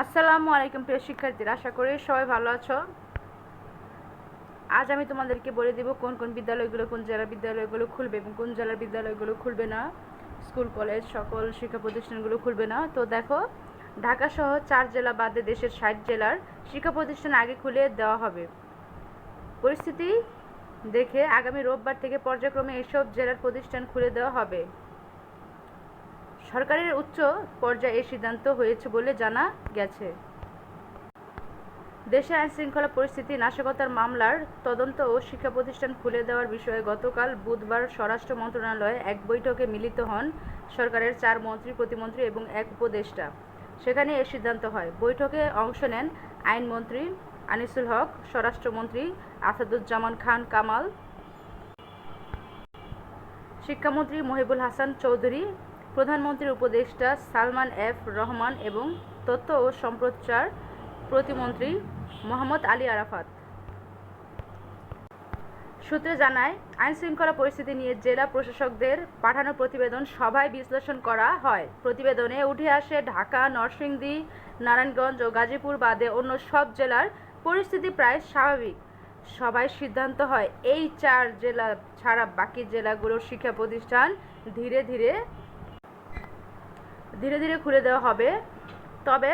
আসসালামু আলাইকুম প্রিয় শিক্ষার্থীরা, আশা করি সবাই ভালো আছো। আজ আমি তোমাদেরকে বলে দেব কোন কোন বিদ্যালয়গুলো কোন জেলার বিদ্যালয়গুলো খুলবে এবং কোন জেলার বিদ্যালয়গুলো খুলবে না। স্কুল, কলেজ, সকল শিক্ষা প্রতিষ্ঠানগুলো খুলবে না। তো দেখো, ঢাকা সহ চার জেলা বাদে দেশের ষাট জেলার শিক্ষা প্রতিষ্ঠান আগে খুলে দেওয়া হবে। পরিস্থিতি দেখে আগামী রোববার থেকে পর্যায়ক্রমে এসব জেলার প্রতিষ্ঠান খুলে দেওয়া হবে। সরকারের উচ্চ পর্যায়ে এই সিদ্ধান্ত হয়েছে বলে জানা গেছে। দেশে আইন শৃঙ্খলা পরিস্থিতি, নাশকতার মামলার তদন্ত ও শিক্ষা প্রতিষ্ঠান খুলে দেওয়ার বিষয়ে গতকাল বুধবার স্বরাষ্ট্র মন্ত্রণালয়ে এক বৈঠকে মিলিত হন সরকারের চার মন্ত্রী, প্রতিমন্ত্রী এবং এক উপদেষ্টা। সেখানে এ সিদ্ধান্ত হয়। বৈঠকে অংশ নেন আইনমন্ত্রী আনিসুল হক, স্বরাষ্ট্রমন্ত্রী আসাদুজ্জামান খান কামাল, শিক্ষামন্ত্রী মহিবুল হাসান চৌধুরী প্রধানমন্ত্রীর উপদেষ্টা সালমান এফ রহমান এবং তথ্য ও সম্প্রচার প্রতিমন্ত্রী মোহাম্মদ আলী আরাফাত। সূত্রে জানায় আইন শৃঙ্খলা পরিস্থিতি নিয়ে জেলা প্রশাসকদের পাঠানো প্রতিবেদন সভায় বিশ্লেষণ করা হয়। প্রতিবেদনে উঠে আসে ঢাকা, নরসিংদী, নারায়ণগঞ্জ ও গাজীপুর বাদে অন্য সব জেলার পরিস্থিতি প্রায় স্বাভাবিক। সভায় সিদ্ধান্ত হয়, এই চার জেলা ছাড়া বাকি জেলাগুলোর শিক্ষা প্রতিষ্ঠান ধীরে ধীরে ধীরে ধীরে খুলে দেওয়া হবে। তবে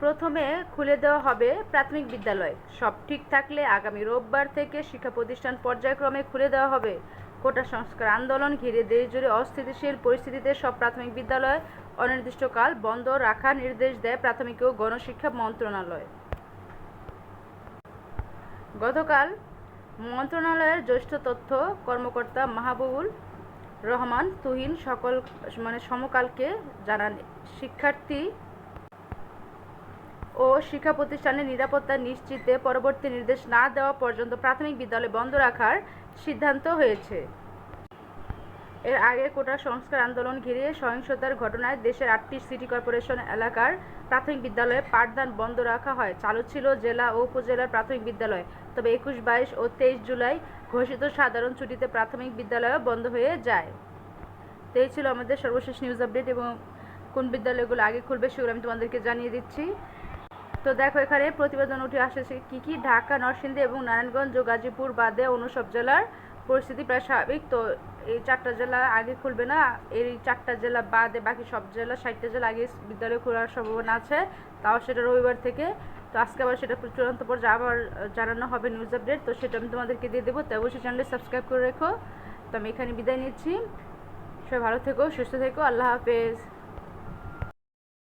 প্রথমে খুলে দেওয়া হবে প্রাথমিক বিদ্যালয়। সব ঠিক থাকলে আগামী রোববার থেকে শিক্ষা প্রতিষ্ঠান পর্যায়ক্রমে খুলে দেওয়া হবে। কোটা সংস্কার আন্দোলন ঘিরে দেশ জুড়ে অস্থিতিশীল পরিস্থিতিতে সব প্রাথমিক বিদ্যালয় অনির্দিষ্টকাল বন্ধ রাখার নির্দেশ দেয় প্রাথমিক ও গণশিক্ষা মন্ত্রণালয়। গতকাল মন্ত্রণালয়ের জ্যেষ্ঠ তথ্য কর্মকর্তা মাহবুবুল রহমান, তুহিন সকল মানে সমকালকে জানান। শিক্ষার্থী ও শিক্ষা প্রতিষ্ঠানের নিরাপত্তা নিশ্চিতে পরবর্তী নির্দেশ না দেওয়া পর্যন্ত প্রাথমিক বিদ্যালয় বন্ধ রাখার সিদ্ধান্ত হয়েছে। এর আগে কোটা সংস্কার আন্দোলন ঘিরে সহিংসতার ঘটনায় দেশের আটটি সিটি কর্পোরেশন এলাকার প্রাথমিক বিদ্যালয়ে পাঠদান বন্ধ রাখা হয়। চালু ছিল জেলা ও উপজেলার প্রাথমিক বিদ্যালয়। তবে একুশ, বাইশ ও তেইশ জুলাই ঘোষিত সাধারণ ছুটিতে প্রাথমিক বিদ্যালয়ও বন্ধ হয়ে যায়। তো এই ছিল আমাদের সর্বশেষ নিউজ আপডেট এবং কোন বিদ্যালয়গুলো আগে খুলবে সেগুলো আমি তোমাদেরকে জানিয়ে দিচ্ছি। তো দেখো এখানে প্রতিবেদন উঠে আসছে কি কি ঢাকা, নরসিংদী এবং নারায়ণগঞ্জ ও গাজীপুর বাদে অন্য সব জেলার পরিস্থিতি প্রায় স্বাভাবিক। তো এই চারটা জেলা আগে খুলবে না, এই চারটা জেলা বাদে বাকি সব জেলা ষাটটা জেলা আগে বিদ্যালয় খোলার সম্ভাবনা আছে, তাও সেটা রবিবার থেকে। তো আজকে আবার সেটা চূড়ান্ত পর্যায়ে আবার জানানো হবে নিউজ আপডেট তো সেটা আমি তোমাদেরকে দিয়ে দেবো। তো অবশ্যই চ্যানেলে সাবস্ক্রাইব করে রেখো। তো আমি এখানে বিদায় নিচ্ছি। সবাই ভালো থেকো, সুস্থ থেকো, আল্লাহ হাফেজ।